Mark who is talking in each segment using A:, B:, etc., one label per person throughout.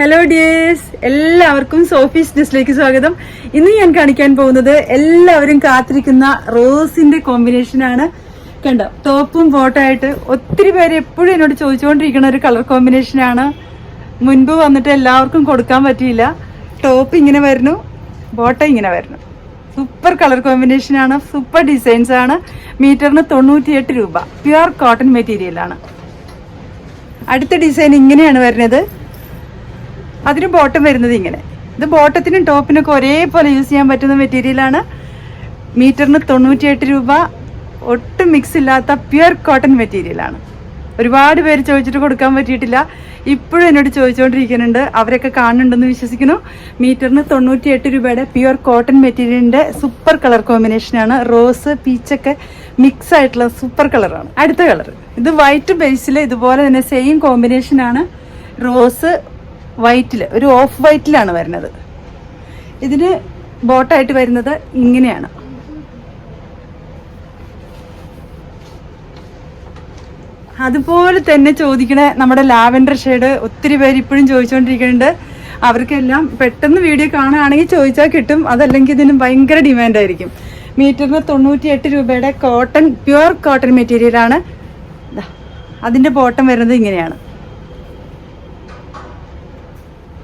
A: Hello dears എല്ലാവർക്കും സോഫീസ് ഡിസ്ലേക്ക് സ്വാഗതം. ഇന്ന് ഞാൻ കാണിക്കാൻ പോകുന്നത് എല്ലാവരും കാത്തിരിക്കുന്ന റോസിന്റെ കോമ്പിനേഷൻ ആണ്. കണ്ടോ ടോപ്പും ബോട്ടായിട്ട് ഒത്തിരി പേര് എപ്പോഴും എന്നോട് ചോദിച്ചുകൊണ്ടിരിക്കുന്ന ഒരു കളർ കോമ്പിനേഷൻ ആണ്. മുൻപ് വന്നിട്ട് എല്ലാവർക്കും കൊടുക്കാൻ പറ്റിയില്ല. ടോപ്പ് ഇങ്ങനെ വരുന്നു ബോട്ട ഇങ്ങനെ വരുന്നു. സൂപ്പർ കളർ കോമ്പിനേഷൻ ആണ് സൂപ്പർ ഡിസൈൻസ് ആണ്. മീറ്ററിന് തൊണ്ണൂറ്റിയെട്ട് രൂപ. പ്യുവർ കോട്ടൺ മെറ്റീരിയലാണ് അടുത്ത ഡിസൈൻ ഇങ്ങനെയാണ് വരുന്നത്. അതിന് ബോട്ടം വരുന്നത് ഇങ്ങനെ. ഇത് ബോട്ടത്തിനും ടോപ്പിനൊക്കെ ഒരേപോലെ യൂസ് ചെയ്യാൻ പറ്റുന്ന മെറ്റീരിയലാണ് മീറ്ററിന് തൊണ്ണൂറ്റിയെട്ട് രൂപ. ഒട്ടും മിക്സ് ഇല്ലാത്ത പ്യുർ കോട്ടൺ മെറ്റീരിയലാണ് ഒരുപാട് പേര് ചോദിച്ചിട്ട് കൊടുക്കാൻ പറ്റിയിട്ടില്ല. ഇപ്പോഴും എന്നോട് ചോദിച്ചുകൊണ്ടിരിക്കുന്നുണ്ട് അവരൊക്കെ കാണുന്നുണ്ടെന്ന് വിശ്വസിക്കുന്നു. മീറ്ററിന് തൊണ്ണൂറ്റിയെട്ട് രൂപയുടെ പ്യുർ കോട്ടൺ മെറ്റീരിയലിന്റെ സൂപ്പർ കളർ കോമ്പിനേഷനാണ് റോസ് പീച്ചൊക്കെ മിക്സ് ആയിട്ടുള്ള സൂപ്പർ കളറാണ് അടുത്ത കളർ ഇത് വൈറ്റ് ബേസിൽ ഇതുപോലെ തന്നെ സെയിം കോമ്പിനേഷനാണ് റോസ് വൈറ്റിൽ ഒരു ഓഫ് വൈറ്റിലാണ് വരുന്നത്. ഇതിന് ബോട്ടായിട്ട് വരുന്നത് ഇങ്ങനെയാണ്. അതുപോലെ തന്നെ ചോദിക്കണ നമ്മുടെ ലാവൻഡർ ഷെയ്ഡ് ഒത്തിരി പേര് ഇപ്പോഴും ചോദിച്ചുകൊണ്ടിരിക്കുന്നുണ്ട് അവർക്കെല്ലാം പെട്ടെന്ന് വീഡിയോ കാണുകയാണെങ്കിൽ ചോദിച്ചാൽ കിട്ടും. അതല്ലെങ്കിൽ ഇതിന് ഭയങ്കര ഡിമാൻഡായിരിക്കും മീറ്ററിന് തൊണ്ണൂറ്റി എട്ട് രൂപയുടെ കോട്ടൺ പ്യുവർ കോട്ടൺ മെറ്റീരിയലാണ് ദാ, അതിന്റെ ബോട്ടം വരുന്നത് ഇങ്ങനെയാണ്.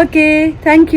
A: Okay thank